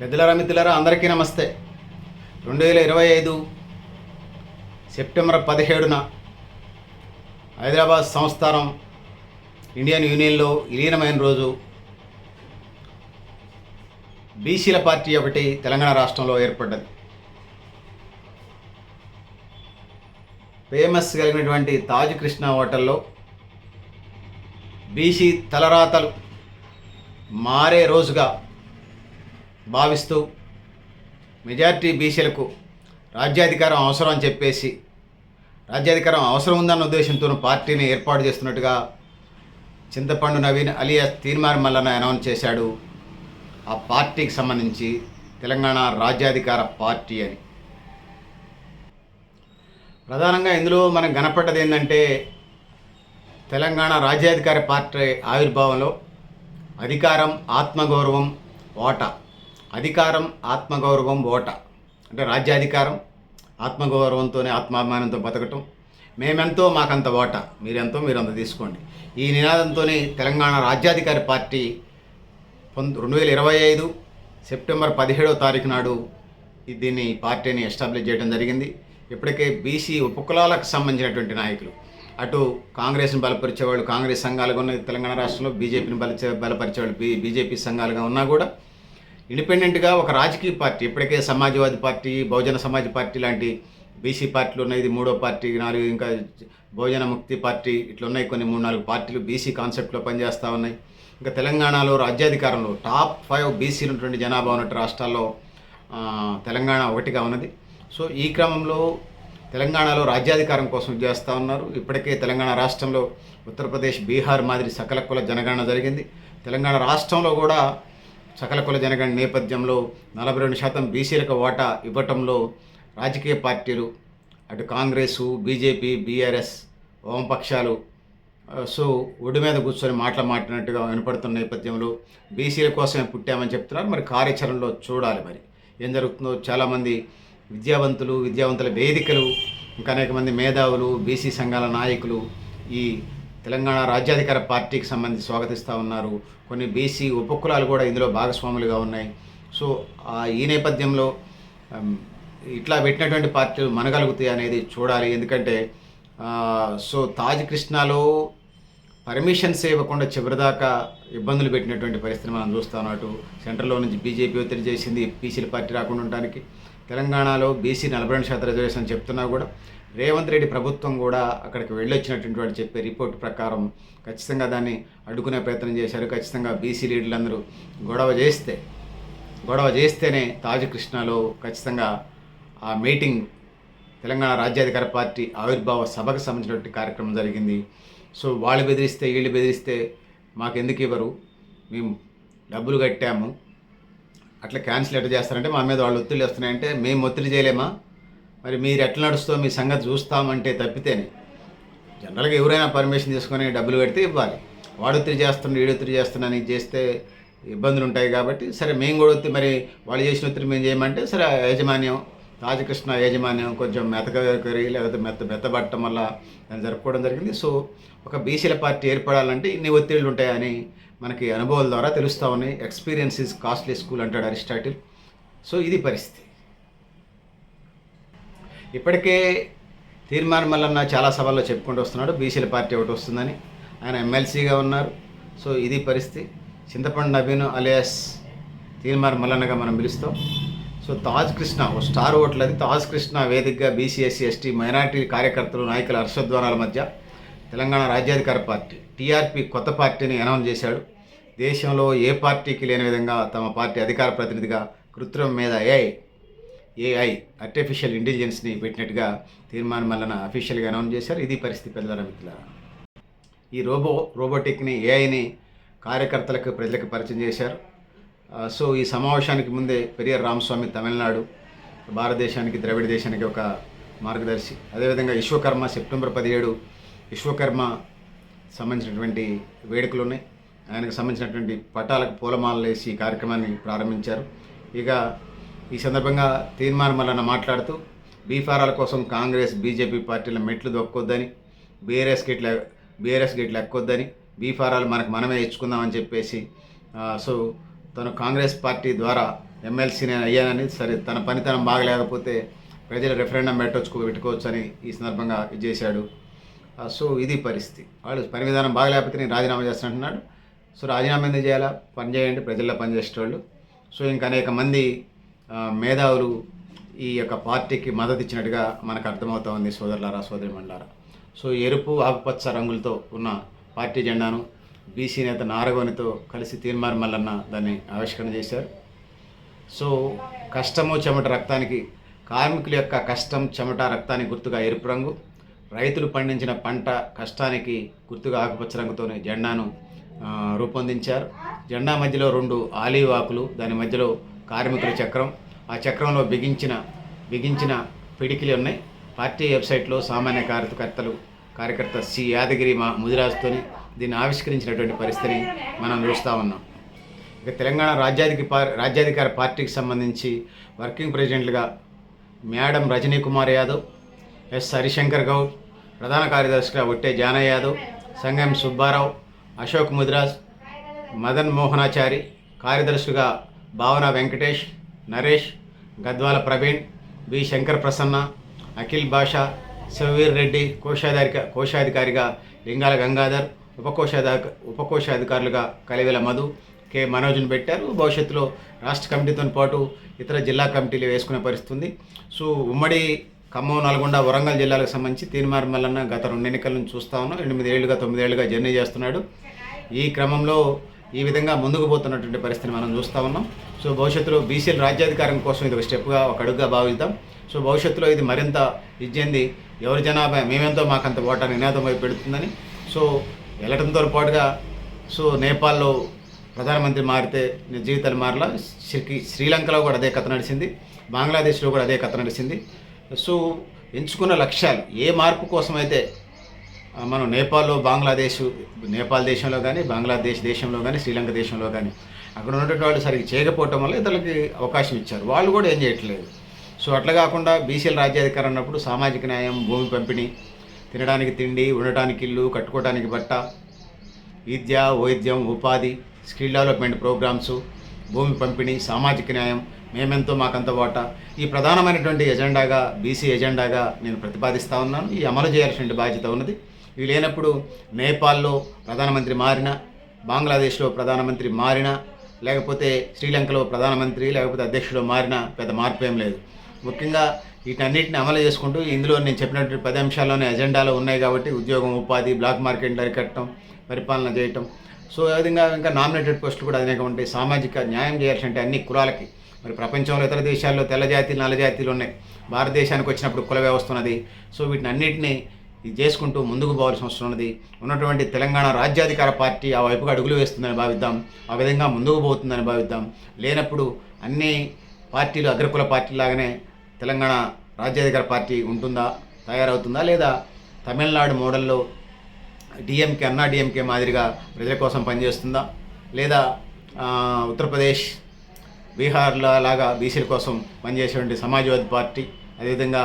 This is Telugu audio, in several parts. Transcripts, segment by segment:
పెద్దలరా మిత్రులరా అందరికీ నమస్తే. రెండు వేల ఇరవై ఐదు సెప్టెంబర్ పదిహేడున హైదరాబాద్ సంస్థానం ఇండియన్ యూనియన్లో విలీనమైన రోజు. బీసీల పార్టీ ఒకటి తెలంగాణ రాష్ట్రంలో ఏర్పడ్డది. ఫేమస్ కలిగినటువంటి తాజ్ కృష్ణ హోటల్లో బీసీ తలరాతలు మారే రోజుగా భావిస్తూ మెజారిటీ బీసీలకు రాజ్యాధికారం అవసరం అని చెప్పేసి రాజ్యాధికారం అవసరం ఉందన్న ఉద్దేశంతో పార్టీని ఏర్పాటు చేస్తున్నట్టుగా చింతపండు నవీన్ అలియాస్ తీర్మార్ మల్లన్న అనౌన్స్ చేశాడు. ఆ పార్టీకి సంబంధించి తెలంగాణ రాజ్యాధికార పార్టీ అని. ప్రధానంగా ఇందులో మనకు కనపడ్డది ఏంటంటే తెలంగాణ రాజ్యాధికార పార్టీ ఆవిర్భావంలో అధికారం ఆత్మగౌరవం ఓట అధికారం ఆత్మగౌరవం ఓట. అంటే రాజ్యాధికారం ఆత్మగౌరవంతోనే ఆత్మాభిమానంతో బతకటం. మేమెంతో మాకంత ఓట. మీరెంతో మీరంత తీసుకోండి. ఈ నినాదంతోనే తెలంగాణ రాజ్యాధికారి పార్టీ పంతొ రెండు వేల ఇరవై ఐదు సెప్టెంబర్ పదిహేడవ తారీఖు నాడు దీన్ని పార్టీని ఎస్టాబ్లిష్ చేయడం జరిగింది. ఇప్పటికే బీసీ ఉపకులాలకు సంబంధించినటువంటి నాయకులు. అటు కాంగ్రెస్ని బలపరిచేవాళ్ళు కాంగ్రెస్ సంఘాలుగా ఉన్న తెలంగాణ రాష్ట్రంలో బీజేపీని బలచే బలపరిచేవాళ్ళు బీ బీజేపీ సంఘాలుగా ఉన్నా కూడా ఇండిపెండెంట్గా ఒక రాజకీయ పార్టీ ఇప్పటికే సమాజ్వాదీ పార్టీ బహుజన సమాజ్ పార్టీ లాంటి బీసీ పార్టీలు ఉన్నాయి. ఇది మూడో పార్టీ నాలుగు ఇంకా బహుజన ముక్తి పార్టీ ఇట్లా ఉన్నాయి కొన్ని మూడు నాలుగు పార్టీలు బీసీ కాన్సెప్ట్లో పనిచేస్తూ ఉన్నాయి. ఇంకా తెలంగాణలో రాజ్యాధికారంలో టాప్ ఫైవ్ బీసీలు ఉన్నటువంటి జనాభా ఉన్నటువంటి రాష్ట్రాల్లో తెలంగాణ ఒకటిగా ఉన్నది. సో ఈ క్రమంలో తెలంగాణలో రాజ్యాధికారం కోసం చేస్తూ ఉన్నారు. ఇప్పటికే తెలంగాణ రాష్ట్రంలో ఉత్తరప్రదేశ్ బీహార్ మాదిరి సకల కుల జనగణన జరిగింది. తెలంగాణ రాష్ట్రంలో కూడా సకల కుల జనగణ నేపథ్యంలో నలభై రెండు శాతం బీసీలకు ఓటా ఇవ్వటంలో రాజకీయ పార్టీలు అటు కాంగ్రెసు బీజేపీ బీఆర్ఎస్ వామపక్షాలు సో ఒడి మీద కూర్చొని మాటలు మాట్లాడినట్టుగా వినపడుతున్న నేపథ్యంలో బీసీల కోసమే పుట్టామని చెప్తున్నారు. మరి కార్యాచరణలో చూడాలి మరి. ఏం జరుగుతుందో చాలామంది విద్యావంతులు విద్యావంతుల వేదికలు ఇంకా అనేక మంది మేధావులు బీసీ సంఘాల నాయకులు ఈ తెలంగాణ రాజ్యాధికార పార్టీకి సంబంధించి స్వాగతిస్తూ ఉన్నారు. కొన్ని బీసీ ఉపకులాలు కూడా ఇందులో భాగస్వాములుగా ఉన్నాయి. సో ఈ నేపథ్యంలో ఇట్లా పెట్టినటువంటి పార్టీలు మనగలుగుతాయి అనేది చూడాలి. ఎందుకంటే సో తాజ్ కృష్ణాలో పర్మిషన్స్ ఇవ్వకుండా చివరిదాకా ఇబ్బందులు పెట్టినటువంటి పరిస్థితి మనం చూస్తాం అటు సెంట్రల్లో నుంచి బీజేపీ ఒత్తిడి చేసింది బీసీల పార్టీ రాకుండా ఉండడానికి తెలంగాణలో బీసీ నలభై రెండు శాతం రిజర్వేషన్ చెప్తున్నా కూడా రేవంత్ రెడ్డి ప్రభుత్వం కూడా అక్కడికి వెళ్ళొచ్చినటువంటి వాడు చెప్పే రిపోర్ట్ ప్రకారం ఖచ్చితంగా దాన్ని అడ్డుకునే ప్రయత్నం చేశారు. ఖచ్చితంగా బీసీ లీడర్లందరూ గొడవ చేస్తే గొడవ చేస్తేనే తాజ్ కృష్ణాలో ఖచ్చితంగా ఆ మీటింగ్ తెలంగాణ రాజ్యాధికార పార్టీ ఆవిర్భావ సభకు సంబంధించినటువంటి కార్యక్రమం జరిగింది. సో వాళ్ళు బెదిరిస్తే వీళ్ళు బెదిరిస్తే మాకెందుకు ఇవ్వరు? మేము డబ్బులు కట్టాము. అట్లా క్యాన్సిల్ ఎట్లా చేస్తారంటే మా మీద వాళ్ళు ఒత్తిడి వస్తున్నాయంటే మేము ఒత్తిడి చేయలేమా? మరి మీరు ఎట్లా నడుస్తో మీ సంగతి చూస్తామంటే తప్పితేనే. జనరల్గా ఎవరైనా పర్మిషన్ తీసుకొని డబ్బులు కడితే ఇవ్వాలి. వాడు ఒత్తిడి చేస్తుండే వీడు ఒత్తిడి చేస్తున్నాను నీకు చేస్తే ఇబ్బందులు ఉంటాయి కాబట్టి సరే మేము కూడా ఒత్తిడి మరి వాళ్ళు చేసిన ఒత్తిడి మేము చేయమంటే సరే యాజమాన్యం రాజకృష్ణ యాజమాన్యం కొంచెం మెతకరి లేకపోతే మెత్త మెత్తబట్టడం వల్ల దాన్ని జరుపుకోవడం జరిగింది. సో ఒక బీసీల పార్టీ ఏర్పడాలంటే ఇన్ని ఒత్తిళ్ళు ఉంటాయని మనకి అనుభవాల ద్వారా తెలుస్తూ ఉన్నాయి. ఎక్స్పీరియన్స్ ఇస్ కాస్ట్లీ స్కూల్ అంటాడు అరిస్టాటిల్. సో ఇది పరిస్థితి. ఇప్పటికే తీర్మాన్ మల్లన్న చాలా సభల్లో చెప్పుకుంటూ వస్తున్నాడు. బీసీల పార్టీ ఒకటి వస్తుందని. ఆయన ఎమ్మెల్సీగా ఉన్నారు. సో ఇది పరిస్థితి. చింతపండు నవీన్ అలియాస్ తీర్మాన్ మల్లన్నగా మనం పిలుస్తాం. సో తాజ్ కృష్ణ ఓ స్టార్ ఓట్లు అది. తాజ్ కృష్ణ వేదికగా బీసీ ఎస్సీ ఎస్టీ మైనార్టీ కార్యకర్తలు నాయకుల హర్షధ్వానాల మధ్య తెలంగాణ రాజ్యాధికార పార్టీ టీఆర్పీ కొత్త పార్టీని అనౌన్స్ చేశాడు. దేశంలో ఏ పార్టీకి లేని విధంగా తమ పార్టీ అధికార ప్రతినిధిగా కృత్రిమ మీద ఏఐ ఏఐ ఆర్టిఫిషియల్ ఇంటెలిజెన్స్ని పెట్టినట్టుగా తీర్మానం వలన అఫీషియల్గా అనౌన్స్ చేశారు. ఇది పరిస్థితి పెద్దల మిత్రులారా. ఈ రోబో రోబోటిక్ని ఏఐని కార్యకర్తలకు ప్రజలకు పరిచయం చేశారు. సో ఈ సమావేశానికి ముందే పెరియార్ రామస్వామి తమిళనాడు భారతదేశానికి ద్రవిడ దేశానికి ఒక మార్గదర్శి. అదేవిధంగా విశ్వకర్మ సెప్టెంబర్ పదిహేడు విశ్వకర్మ సంబంధించినటువంటి వేడుకలు ఉన్నాయి. ఆయనకు సంబంధించినటువంటి పటాలకు పూలమాలలు వేసి ఈ కార్యక్రమాన్ని ప్రారంభించారు. ఇక ఈ సందర్భంగా తీర్మానం మల్లన్న మాట్లాడుతూ బీఫారాల కోసం కాంగ్రెస్ బీజేపీ పార్టీల మెట్లు దొక్కొద్దని బీఆర్ఎస్ గిట్ల బీఆర్ఎస్ గిట్ల ఎక్కొద్దని బీఫారాలు మనకు మనమే ఇచ్చుకుందామని చెప్పేసి సో తను కాంగ్రెస్ పార్టీ ద్వారా ఎమ్మెల్సీ నేను అయ్యానని సరే తన పనితనం బాగలేకపోతే ప్రజలు రెఫరెండం పెట్టవచ్చు పెట్టుకోవచ్చు అని ఈ సందర్భంగా ఇది చేశాడు సో ఇది పరిస్థితి. వాళ్ళు పని విధానం బాగలేకపోతే నేను రాజీనామా చేస్తానంటున్నాడు. సో రాజీనామా ఎందుకు చేయాలా? పని చేయండి ప్రజల్లో పనిచేసేటోళ్ళు. సో ఇంకా అనేక మంది మేధావులు ఈ యొక్క పార్టీకి మద్దతు ఇచ్చినట్టుగా మనకు అర్థమవుతా ఉంది సోదరులారా సోదరి మండలారా సో ఎరుపు ఆకుపచ్చ రంగులతో ఉన్న పార్టీ జెండాను బీసీ నేత నారగోనితో కలిసి తీర్మార్ మల్లన్న దాన్ని ఆవిష్కరణ చేశారు. సో కష్టము చెమట రక్తానికి కార్మికుల యొక్క కష్టం చెమట రక్తానికి గుర్తుగా ఎరుపు రంగు రైతులు పండించిన పంట కష్టానికి గుర్తుగా ఆకుపచ్చ రంగుతోనే జెండాను రూపొందించారు. జెండా మధ్యలో రెండు ఆలివ్ ఆకులు దాని మధ్యలో కార్మికుల చక్రం. ఆ చక్రంలో బిగించిన బిగించిన పిడికిలు ఉన్నాయి. పార్టీ వెబ్సైట్లో సామాన్య కార్యకర్తలు కార్యకర్త సి. యాదగిరి మా ముదిరాజుతోని దీన్ని ఆవిష్కరించినటువంటి పరిస్థితిని మనం చూస్తూ ఉన్నాం. ఇక తెలంగాణ రాజ్యాధిక రాజ్యాధికార పార్టీకి సంబంధించి వర్కింగ్ ప్రెసిడెంట్లుగా మేడం రజనీ కుమార్ యాదవ్ ఎస్. హరిశంకర్ గౌడ్ ప్రధాన కార్యదర్శిగా ఒట్టే జానయ్య యాదవ్ సంగం సుబ్బారావు అశోక్ ముదిరాజ్ మదన్ మోహనాచారి కార్యదర్శిగా భావన వెంకటేష్ నరేష్ గద్వాల ప్రవీణ్ బి శంకర్ ప్రసన్న అఖిల్ భాష శివవీర్ రెడ్డి కోశాధిక కోశాధికారిగా లింగాల గంగాధర్ ఉపకోశాధిక ఉపకోశాధికారులుగా కలివెల మధు కె మనోజ్ను పెట్టారు. భవిష్యత్తులో రాష్ట్ర కమిటీతో పాటు ఇతర జిల్లా కమిటీలు వేసుకునే పరిస్థితుంది. సో ఉమ్మడి ఖమ్మం నల్గొండ వరంగల్ జిల్లాలకు సంబంధించి తీర్మార్ మల్లన్న గత రెండు ఎన్నికల నుంచి చూస్తా ఉన్నాం. ఎనిమిది ఏళ్ళుగా తొమ్మిది ఏళ్ళుగా జర్నీ చేస్తున్నాడు. ఈ క్రమంలో ఈ విధంగా ముందుకు పోతున్నటువంటి పరిస్థితిని మనం చూస్తూ ఉన్నాం. సో భవిష్యత్తులో బీసీల రాజ్యాధికారం కోసం ఇది ఒక స్టెప్గా ఒక అడుగుగా భావిద్దాం. సో భవిష్యత్తులో ఇది మరింత ఇచ్చింది ఎవరి జనాభా మేమెంతో మాకంత ఓటా నినాదం వైపు పెడుతుందని. సో వెళ్ళటంతో పాటుగా సో నేపాల్లో ప్రధానమంత్రి మారితే నీ జీవితాలు మారలా. శ్రీ శ్రీలంకలో కూడా అదే కథ నడిచింది. బంగ్లాదేశ్లో కూడా అదే కథ నడిచింది. సో ఎంచుకున్న లక్ష్యాలు ఏ మార్పు కోసమైతే మనం నేపాల్లో బంగ్లాదేశ్ నేపాల్ దేశంలో కానీ బంగ్లాదేశ్ దేశంలో కానీ శ్రీలంక దేశంలో కానీ అక్కడ ఉన్నటువంటి వాళ్ళు సరిగ్గా చేయకపోవటం వల్ల ఇతరులకి అవకాశం ఇచ్చారు. వాళ్ళు కూడా ఏం చేయట్లేదు. సో అట్లా కాకుండా బీసీల రాజ్యాధికారం అన్నప్పుడు సామాజిక న్యాయం భూమి పంపిణీ తినడానికి తిండి ఉండటానికి ఇల్లు కట్టుకోవడానికి బట్ట విద్య వైద్యం ఉపాధి స్కిల్ డెవలప్మెంట్ ప్రోగ్రామ్స్ భూమి పంపిణీ సామాజిక న్యాయం మేమెంతో మాకంత వాటా. ఈ ప్రధానమైనటువంటి ఎజెండాగా బీసీ ఎజెండాగా నేను ప్రతిపాదిస్తూ ఉన్నాను. ఈ అమలు చేయాల్సిన బాధ్యత ఉన్నది ఇవి లేనప్పుడు నేపాల్లో ప్రధానమంత్రి మారిన బంగ్లాదేశ్లో ప్రధానమంత్రి మారిన లేకపోతే శ్రీలంకలో ప్రధానమంత్రి లేకపోతే అధ్యక్షుడు మారిన పెద్ద మార్పు ఏం లేదు. ముఖ్యంగా వీటన్నిటిని అమలు చేసుకుంటూ ఇందులో నేను చెప్పినటువంటి పది అంశాల్లోనే ఎజెండాలో ఉన్నాయి కాబట్టి ఉద్యోగం ఉపాధి బ్లాక్ మార్కెట్ అరికట్టడం పరిపాలన చేయటం. సో ఆ విధంగా ఇంకా నామినేటెడ్ పోస్టులు కూడా అనేక ఉంటాయి. సామాజిక న్యాయం చేయాల్సి అంటే అన్ని కులాలకి. మరి ప్రపంచంలో ఇతర దేశాల్లో తెల్ల జాతీలు నల్ల జాతీలు ఉన్నాయి. భారతదేశానికి వచ్చినప్పుడు కుల వ్యవస్థ ఉన్నది. సో వీటిని అన్నింటినీ ఇది చేసుకుంటూ ముందుకు పోవాల్సిన అవసరం ఉన్నది. ఉన్నటువంటి తెలంగాణ రాజ్యాధికార పార్టీ ఆ వైపుగా అడుగులు వేస్తుందని భావిద్దాం. ఆ విధంగా ముందుకు పోతుందని భావిద్దాం. లేనప్పుడు అన్ని పార్టీలు అగ్రకుల పార్టీలాగానే తెలంగాణ రాజ్యాధికార పార్టీ ఉంటుందా? తయారవుతుందా? లేదా తమిళనాడు మోడల్లో డిఎంకే అన్నా డిఎంకే మాదిరిగా ప్రజల కోసం పనిచేస్తుందా? లేదా ఉత్తరప్రదేశ్ బీహార్లో లాగా బీసీల కోసం పనిచేసేటువంటి సమాజ్వాదీ పార్టీ అదేవిధంగా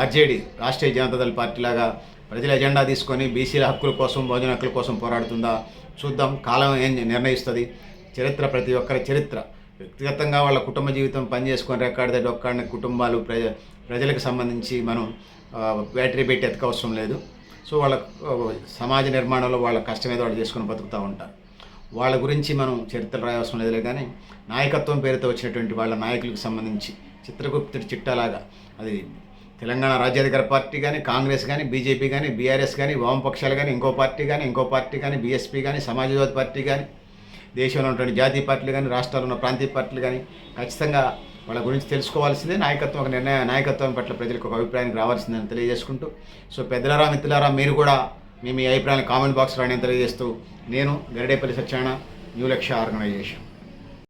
ఆర్జేడీ రాష్ట్రీయ జనతాదళ పార్టీలాగా ప్రజల ఎజెండా తీసుకొని బీసీల హక్కుల కోసం భోజన హక్కుల కోసం పోరాడుతుందా? చూద్దాం. కాలం ఏం నిర్ణయిస్తుంది? చరిత్ర ప్రతి ఒక్కరి చరిత్ర. వ్యక్తిగతంగా వాళ్ళ కుటుంబ జీవితం పనిచేసుకొని రెక్కాడితే ఒక్కడిని కుటుంబాలు ప్రజ ప్రజలకు సంబంధించి మనం బ్యాటరీ పెట్టి ఎతకవసరం లేదు. సో వాళ్ళ సమాజ నిర్మాణంలో వాళ్ళ కష్టం ఏదో వాళ్ళు చేసుకొని బతుకుతూ ఉంటారు. వాళ్ళ గురించి మనం చరిత్రలు రాయవసరం లేదులే కానీ నాయకత్వం పేరుతో వచ్చినటువంటి వాళ్ళ నాయకులకు సంబంధించి చిత్రగుప్తుడి చిట్టాలాగా అది తెలంగాణ రాజ్యాధికార పార్టీ కానీ కాంగ్రెస్ కానీ బీజేపీ కానీ బీఆర్ఎస్ కానీ వామపక్షాలు కానీ ఇంకో పార్టీ కానీ ఇంకో పార్టీ కానీ బీఎస్పీ కానీ సమాజ్వాదీ పార్టీ కానీ దేశంలో ఉన్నటువంటి జాతీయ పార్టీలు కానీ రాష్ట్రాల్లో ఉన్న ప్రాంతీయ పార్టీలు కానీ ఖచ్చితంగా వాళ్ళ గురించి తెలుసుకోవాల్సిందే. నాయకత్వం ఒక నిర్ణయ నాయకత్వం పట్ల ప్రజలకు ఒక అభిప్రాయానికి రావాల్సిందని తెలియజేసుకుంటూ. సో పెద్దలారా మిత్రులారా మీరు కూడా మీ మీ అభిప్రాయాన్ని కామెంట్ బాక్స్లో నేను తెలియజేస్తూ నేను గరిడేపల్లి సత్యనారాయణ న్యూ లక్ష్య ఆర్గనైజేషన్.